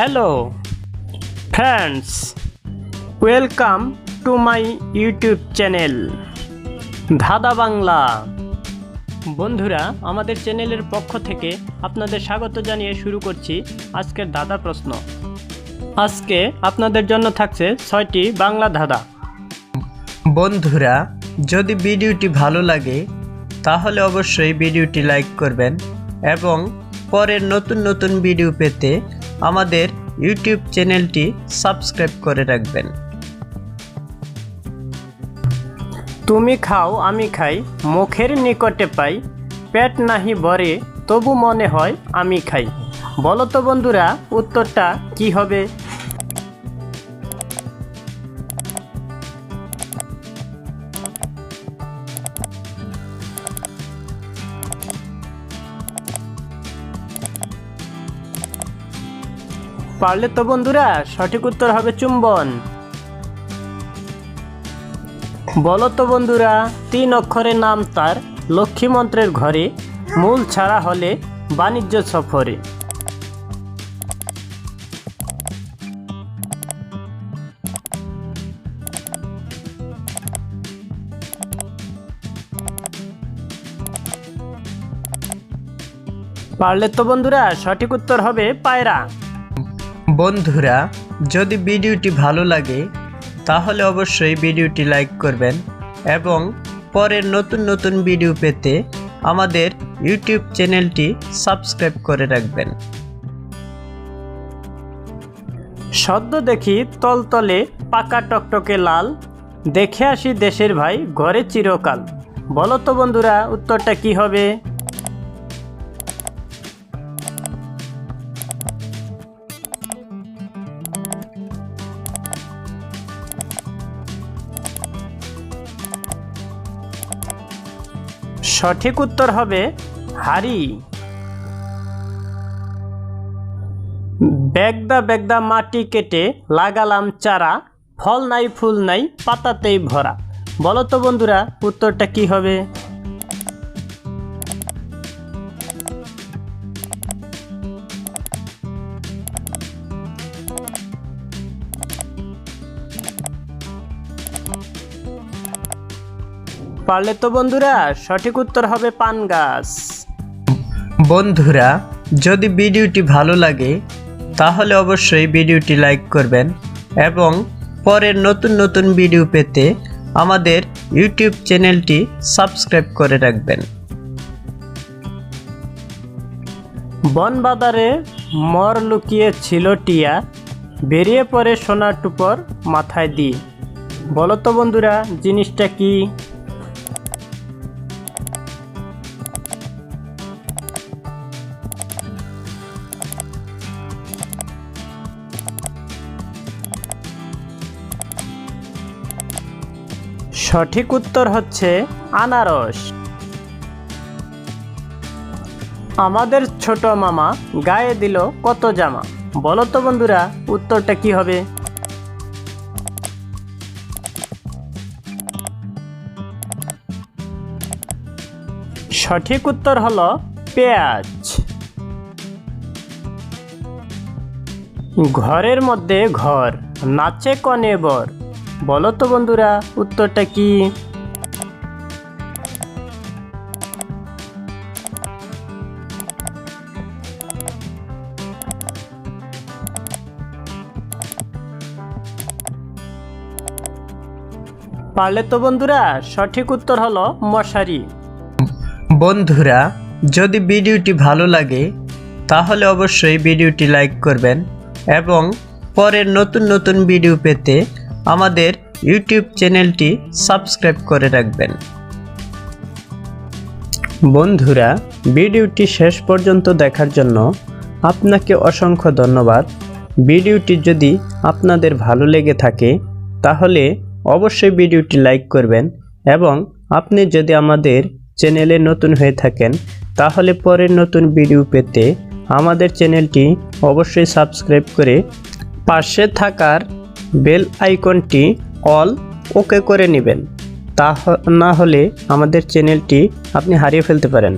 Hello friends welcome to my YouTube channel ধাঁধা বাংলা বন্ধুরা, আমাদের চ্যানেলের পক্ষ থেকে আপনাদের স্বাগত জানিয়ে শুরু করছি আজকের দাদা প্রশ্ন। আজকে আপনাদের জন্য থাকছে ছয়টি বাংলা ধাঁধা। বন্ধুরা, যদি ভিডিওটি ভালো লাগে, তাহলে অবশ্যই ভিডিওটি লাইক করবেন এবং পরের নতুন নতুন ভিডিও পেতে আমাদের ইউটিউব চ্যানেলটি সাবস্ক্রাইব করে রাখবেন। তুমি খাও, আমি খাই, মুখের নিকটে পাই, পেট নাহি ভরে, তবু মনে হয় আমি খাই। বলো তো বন্ধুরা, উত্তরটা কি হবে? পারলে তো বন্ধুরা, সঠিক উত্তর হবে চুম্বন। বলো তো বন্ধুরা, তিন অক্ষরের নাম তার, লক্ষ্মী মন্ত্রের ঘরে, মূল ছাড়া হলে বাণিজ্য সফরে। পারলে তো বন্ধুরা, সঠিক উত্তর হবে পায়রা। বন্ধুরা, যদি ভিডিওটি ভালো লাগে, তাহলে অবশ্যই ভিডিওটি লাইক করবেন এবং পরের নতুন নতুন ভিডিও পেতে আমাদের ইউটিউব চ্যানেলটি সাবস্ক্রাইব করে রাখবেন। সদ্য দেখি তলতলে পাকা টকটকে লাল, দেখে আসি দেশের ভাই ঘরে চিরকাল। বলো তো বন্ধুরা, উত্তরটা কি হবে? সঠিক উত্তর হবে হারি। বেগদা বেগদা মাটি কেটে লাগালাম চারা, ফল নাই ফুল নাই পাতাতেই ভরা। বলো তো বন্ধুরা, উত্তরটা কি হবে? পারলে তো বন্ধুরা সঠিক উত্তর হবে পান গাছ। বন্ধুরা যদি ভিডিওটি ভালো লাগে তাহলে অবশ্যই ভিডিওটি লাইক করবেন এবং পরের নতুন নতুন ভিডিও পেতে আমাদের ইউটিউব চ্যানেলটি সাবস্ক্রাইব করে রাখবেন। বনবাদারে মর লুকিয়ে ছিল টিয়া বেরিয়ে পড়ে সোনার টুপর মাথায় দিয়ে বলো তো বন্ধুরা জিনিসটা কি? সঠিক উত্তর হচ্ছে আনারস। আমাদের ছোট মামা গায়ে দিল কত জামা। বলো তো বন্ধুরা, উত্তরটা কি হবে? সঠিক উত্তর হলো পেঁয়াজ। ঘরের মধ্যে ঘর, নাচে কনে বর। বলো তো বন্ধুরা, উত্তরটা কি? পারলে তো বন্ধুরা, সঠিক উত্তর হলো মশারি। বন্ধুরা, যদি ভিডিওটি ভালো লাগে, তাহলে অবশ্যই ভিডিওটি লাইক করবেন এবং পরের নতুন নতুন ভিডিও পেতে আমাদের ইউটিউব চ্যানেলটি সাবস্ক্রাইব করে রাখবেন। বন্ধুরা, ভিডিওটি শেষ পর্যন্ত দেখার জন্য আপনাকে অসংখ্য ধন্যবাদ। ভিডিওটি যদি আপনাদের ভালো লেগে থাকে, তাহলে অবশ্যই ভিডিওটি লাইক করবেন এবং আপনি যদি আমাদের চ্যানেলে নতুন হয়ে থাকেন, তাহলে পরের নতুন ভিডিও পেতে আমাদের চ্যানেলটি অবশ্যই সাবস্ক্রাইব করে পাশে থাকার বেল আইকনটি অল ওকে করে নেবেন। তা না হলে আমাদের চ্যানেলটি আপনি হারিয়ে ফেলতে পারেন।